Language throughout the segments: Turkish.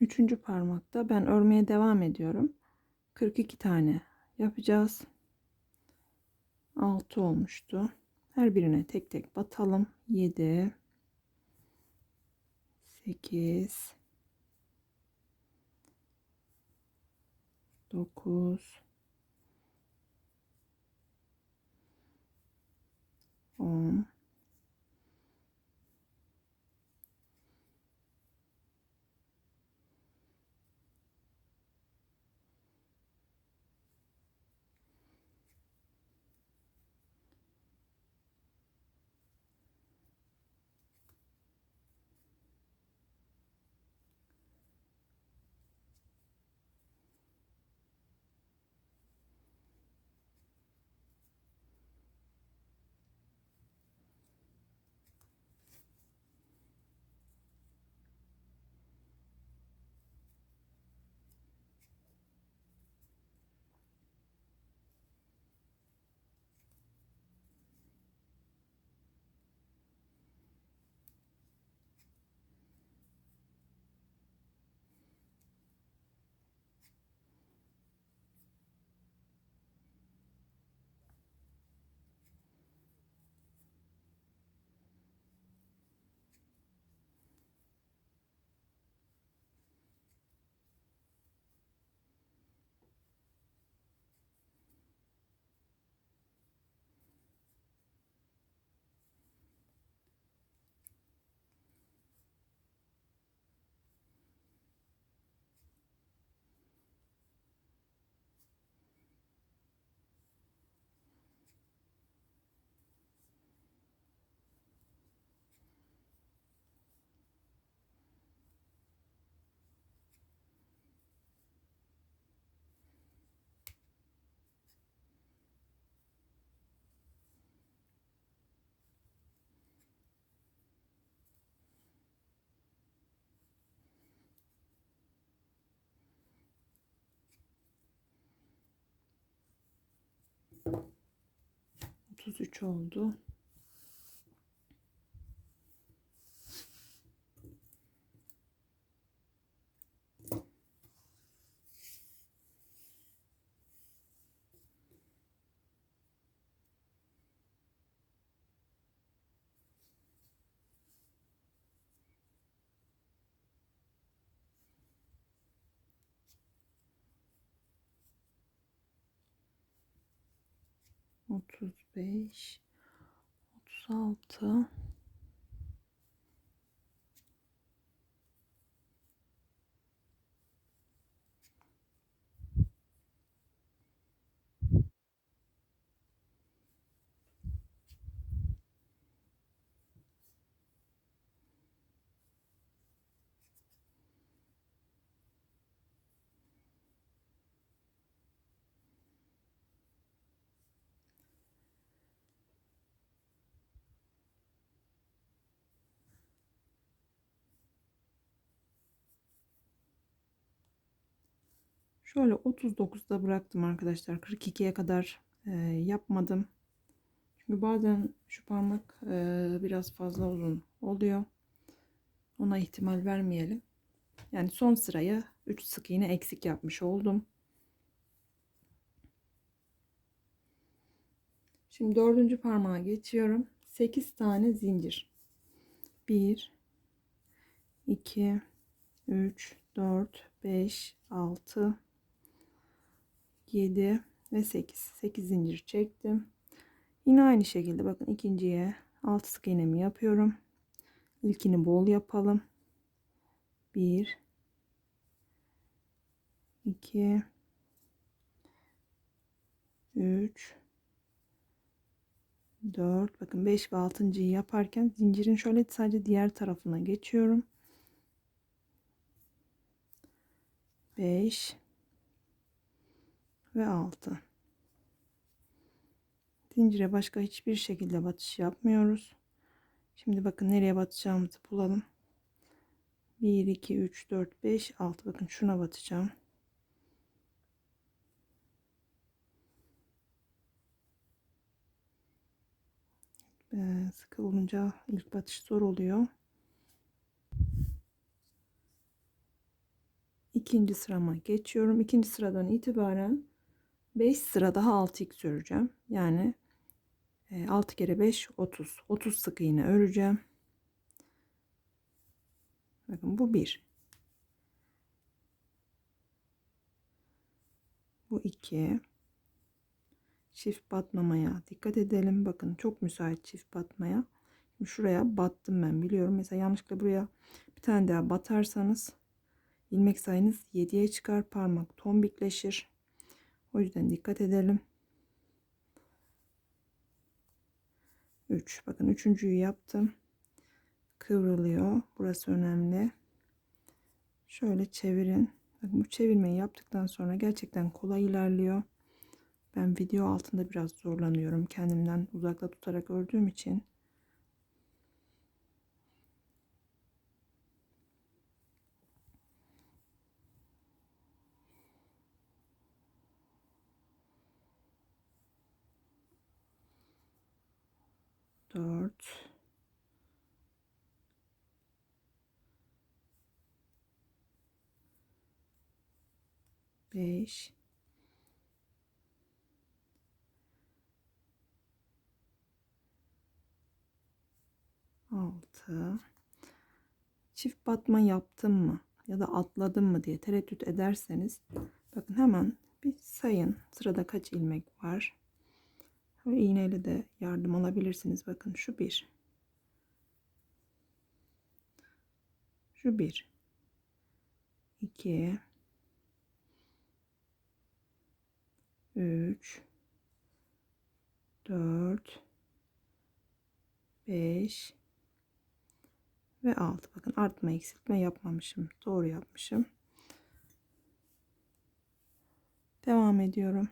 Üçüncü parmakta ben örmeye devam ediyorum. 42 tane yapacağız. 6 olmuştu. Her birine tek tek batalım. 7 8 9 10 33 oldu. 35 36 Şöyle 39'da bıraktım arkadaşlar. 42'ye kadar e, yapmadım. Çünkü bazen şu parmak e, biraz fazla uzun oluyor. Ona ihtimal vermeyelim. Yani son sıraya 3 sık iğne eksik yapmış oldum. Şimdi dördüncü parmağa geçiyorum. 8 tane zincir. 1 2 3 4 5 6 7 ve 8. 8 zincir çektim. Yine aynı şekilde bakın ikinciye 6 sık iğnemi yapıyorum. İlkini bol yapalım. 1 2 3 4 bakın 5 ve 6.yı yaparken zincirin şöyle sadece diğer tarafına geçiyorum. 5 ve 6 zincire başka hiçbir şekilde batış yapmıyoruz. Şimdi bakın nereye batacağımızı bulalım. 1 2 3 4 5 6 bakın şuna batacağım. Ee, sıkı olunca ilk batış zor oluyor. İkinci sırama geçiyorum. İkinci sıradan itibaren 5 sıra daha 6x öreceğim. Yani 6 e, kere 5 30. 30 sık iğne öreceğim. Bakın bu 1. Bu 2. Çift batmamaya dikkat edelim. Bakın çok müsait çift batmaya. Şimdi şuraya battım ben biliyorum. Mesela yanlışlıkla buraya bir tane daha batarsanız ilmek sayınız 7'ye çıkar. Parmak tombikleşir. O yüzden dikkat edelim. 3. Bakın üçüncüyü yaptım. Kıvrılıyor. Burası önemli. Şöyle çevirin. Bakın bu çevirmeyi yaptıktan sonra gerçekten kolay ilerliyor. Ben video altında biraz zorlanıyorum. Kendimden uzakta tutarak ördüğüm için. Dört. 5 6 çift batma yaptım mı ya da atladım mı diye tereddüt ederseniz bakın hemen bir sayın. Sırada kaç ilmek var ve iğneyle de yardım alabilirsiniz. Bakın şu bir. Şu bir. 2 3 4 5 ve 6 bakın artma eksiltme yapmamışım. Doğru yapmışım. Devam ediyorum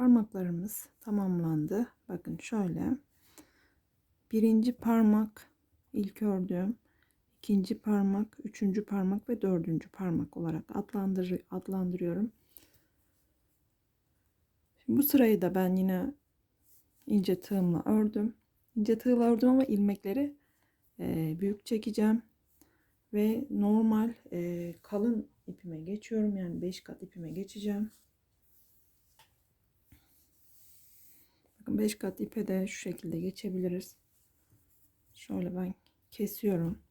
parmaklarımız tamamlandı. Bakın şöyle. Birinci parmak ilk ördüğüm, ikinci parmak, üçüncü parmak ve dördüncü parmak olarak adlandır adlandırıyorum. Şimdi bu sırayı da ben yine ince tığımla ördüm. İnce tığla ördüm ama ilmekleri e, büyük çekeceğim ve normal e, kalın ipime geçiyorum yani 5 kat ipime geçeceğim. Bakın 5 kat ipe de şu şekilde geçebiliriz. Şöyle ben kesiyorum.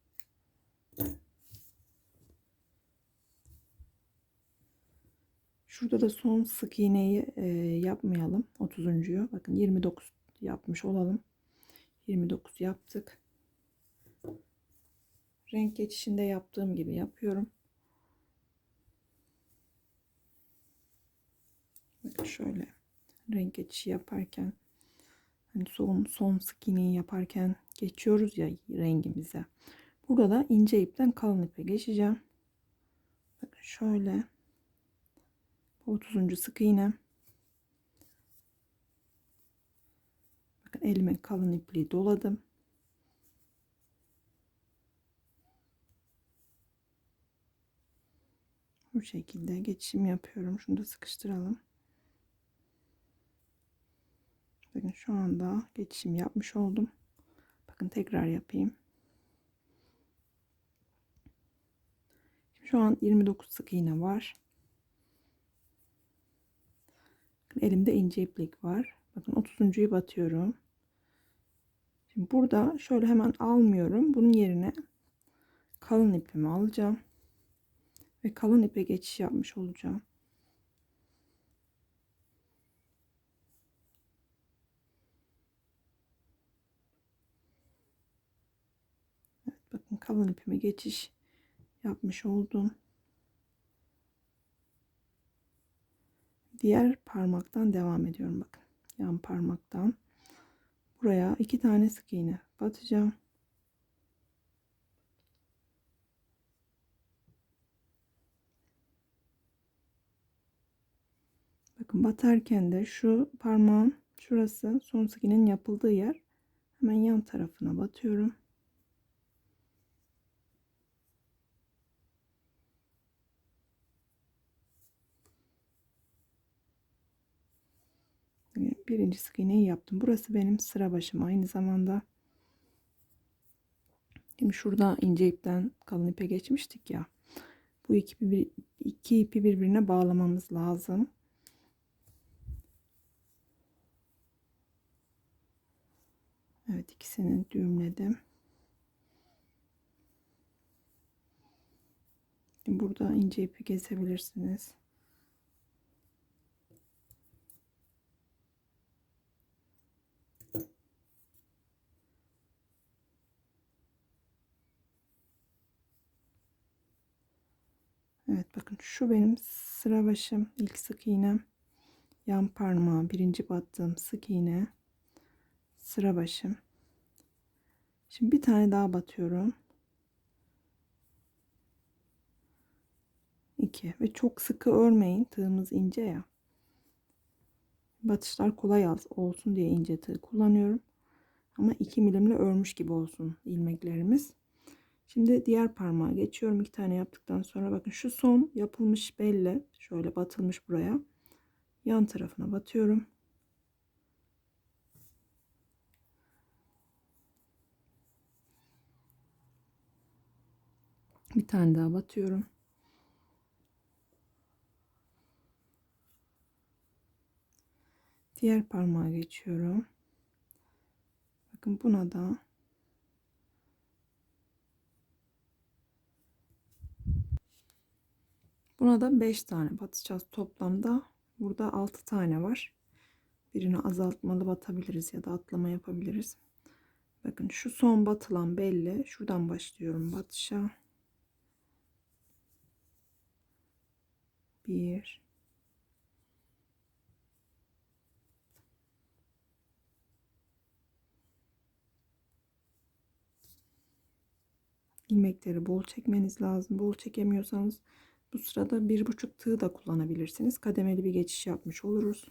Şurada da son sık iğneyi e, yapmayalım. 30.yu. Bakın 29 yapmış olalım. 29 yaptık. Renk geçişinde yaptığım gibi yapıyorum. Bakın şöyle renk geçişi yaparken son son sık iğneyi yaparken geçiyoruz ya rengimize. Burada da ince ipten kalın ipe geçeceğim. Bakın şöyle 30. sık iğne. Bakın elime kalın ipliği doladım. Bu şekilde geçişim yapıyorum. Şunu da sıkıştıralım. Bakın şu anda geçişim yapmış oldum. Bakın tekrar yapayım. Şu an 29 sık iğne var. Elimde ince iplik var. Bakın 30.yu batıyorum. Şimdi burada şöyle hemen almıyorum. Bunun yerine kalın ipimi alacağım. Ve kalın ipe geçiş yapmış olacağım. Kalın ipime geçiş yapmış oldum. Diğer parmaktan devam ediyorum bakın. Yan parmaktan. Buraya iki tane sık iğne batacağım. Bakın batarken de şu parmağın şurası son sık iğnenin yapıldığı yer. Hemen yan tarafına batıyorum. Birinci sık iğneyi yaptım. Burası benim sıra başım aynı zamanda. Şimdi şurada ince ipten kalın ipe geçmiştik ya. Bu iki, bir, iki ipi birbirine bağlamamız lazım. Evet ikisini düğümledim. Burada ince ipi kesebilirsiniz. Evet bakın şu benim sıra başım. İlk sık iğnem. Yan parmağı birinci battığım sık iğne. Sıra başım. Şimdi bir tane daha batıyorum. 2 ve çok sıkı örmeyin. Tığımız ince ya. Batışlar kolay olsun diye ince tığ kullanıyorum. Ama 2 milimle örmüş gibi olsun ilmeklerimiz Şimdi diğer parmağa geçiyorum. iki tane yaptıktan sonra bakın şu son yapılmış belli. Şöyle batılmış buraya. Yan tarafına batıyorum. Bir tane daha batıyorum. Diğer parmağa geçiyorum. Bakın buna da Buna da 5 tane batacağız toplamda. Burada 6 tane var. Birini azaltmalı batabiliriz ya da atlama yapabiliriz. Bakın şu son batılan belli. Şuradan başlıyorum batışa. 1 ilmekleri bol çekmeniz lazım. Bol çekemiyorsanız bu sırada bir buçuk tığ da kullanabilirsiniz. Kademeli bir geçiş yapmış oluruz.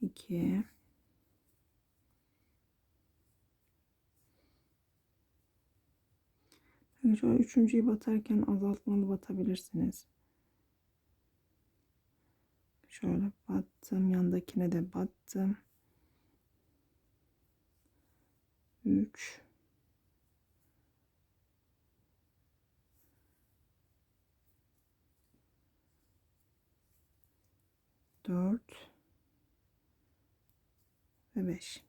2 Bakın şöyle üçüncüyü batarken azaltmalı batabilirsiniz. Şöyle battım. Yandakine de battım. 3 4 ve 5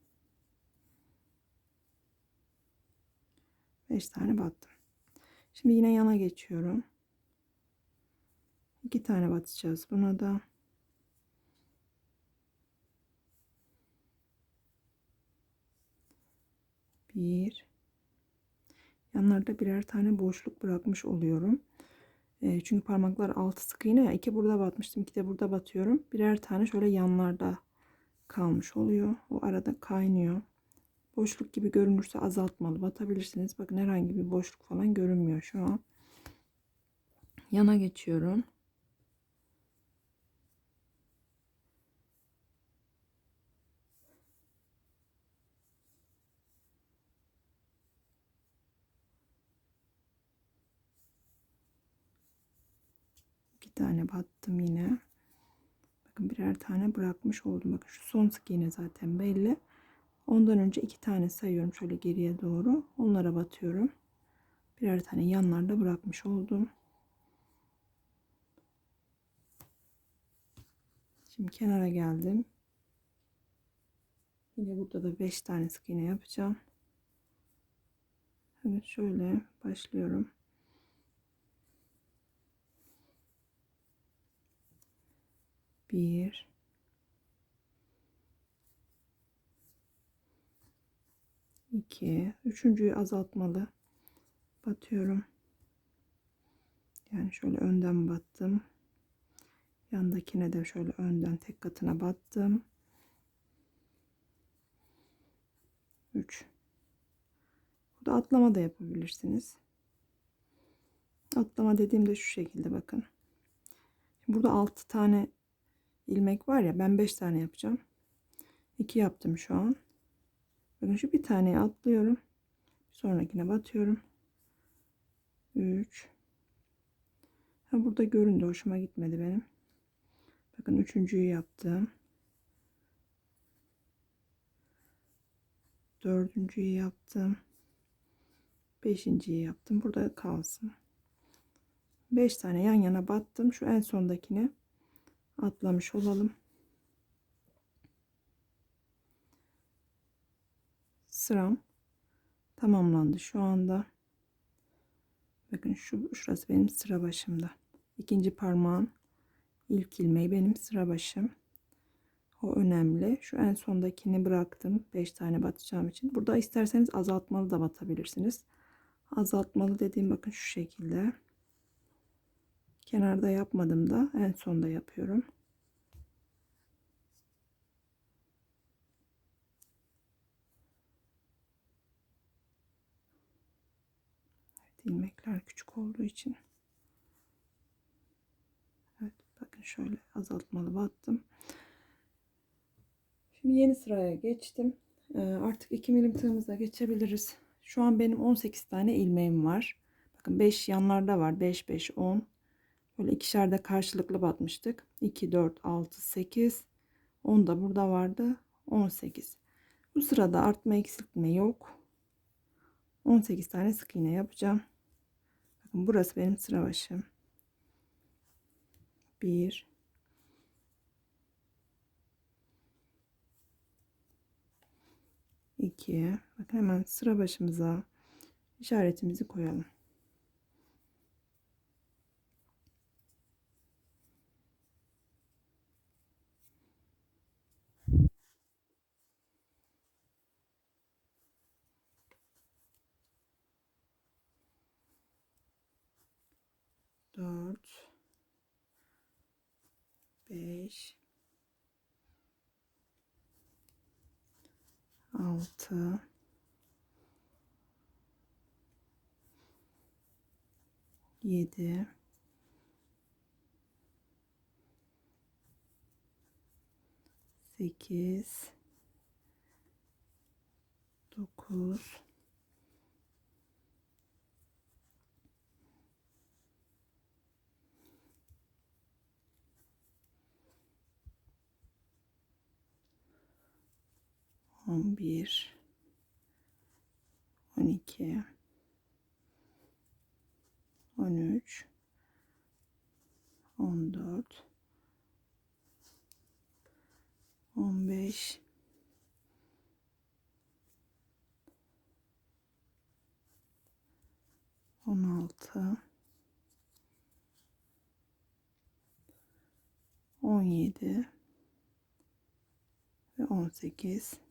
5 tane battım. Şimdi yine yana geçiyorum. 2 tane batacağız buna da. Bir. Yanlarda birer tane boşluk bırakmış oluyorum. Çünkü parmaklar altı sık iğne ya. iki burada batmıştım. iki de burada batıyorum. Birer tane şöyle yanlarda kalmış oluyor. O arada kaynıyor. Boşluk gibi görünürse azaltmalı batabilirsiniz. Bakın herhangi bir boşluk falan görünmüyor şu an. Yana geçiyorum. iki tane battım yine. Bakın birer tane bırakmış oldum. Bakın şu son sık iğne zaten belli. Ondan önce iki tane sayıyorum şöyle geriye doğru. Onlara batıyorum. Birer tane yanlarda bırakmış oldum. Şimdi kenara geldim. Yine burada da 5 tane sık iğne yapacağım. Evet şöyle başlıyorum. Bir. iki, Üçüncüyü azaltmalı. Batıyorum. Yani şöyle önden battım. Yandakine de şöyle önden tek katına battım. 3 Burada atlama da yapabilirsiniz. Atlama dediğimde şu şekilde bakın. Burada 6 tane ilmek var ya ben 5 tane yapacağım. 2 yaptım şu an. Bakın şu bir taneye atlıyorum. Sonrakine batıyorum. 3 ha burada göründü hoşuma gitmedi benim. Bakın üçüncüyü yaptım. Dördüncüyü yaptım. Beşinciyi yaptım. Burada kalsın. Beş tane yan yana battım. Şu en sondakini atlamış olalım. Sıram tamamlandı şu anda. Bakın şu şurası benim sıra başımda. İkinci parmağın ilk ilmeği benim sıra başım. O önemli. Şu en sondakini bıraktım. 5 tane batacağım için. Burada isterseniz azaltmalı da batabilirsiniz. Azaltmalı dediğim bakın şu şekilde. Kenarda yapmadım da en sonda yapıyorum. Evet, ilmekler küçük olduğu için. Evet bakın şöyle azaltmalı battım. Şimdi yeni sıraya geçtim. Ee, artık 2 milim tığımıza geçebiliriz. Şu an benim 18 tane ilmeğim var. Bakın 5 yanlarda var. 5 5 10 Böyle ikişer de karşılıklı batmıştık. 2, 4, 6, 8. 10 da burada vardı. 18. Bu sırada artma eksiltme yok. 18 tane sık iğne yapacağım. Bakın burası benim sıra başım. 1 2 Bakın hemen sıra başımıza işaretimizi koyalım. Dört, beş, altı, yedi, 8 9 on bir, on iki, on üç, on dört, on beş, on altı, on yedi ve on sekiz.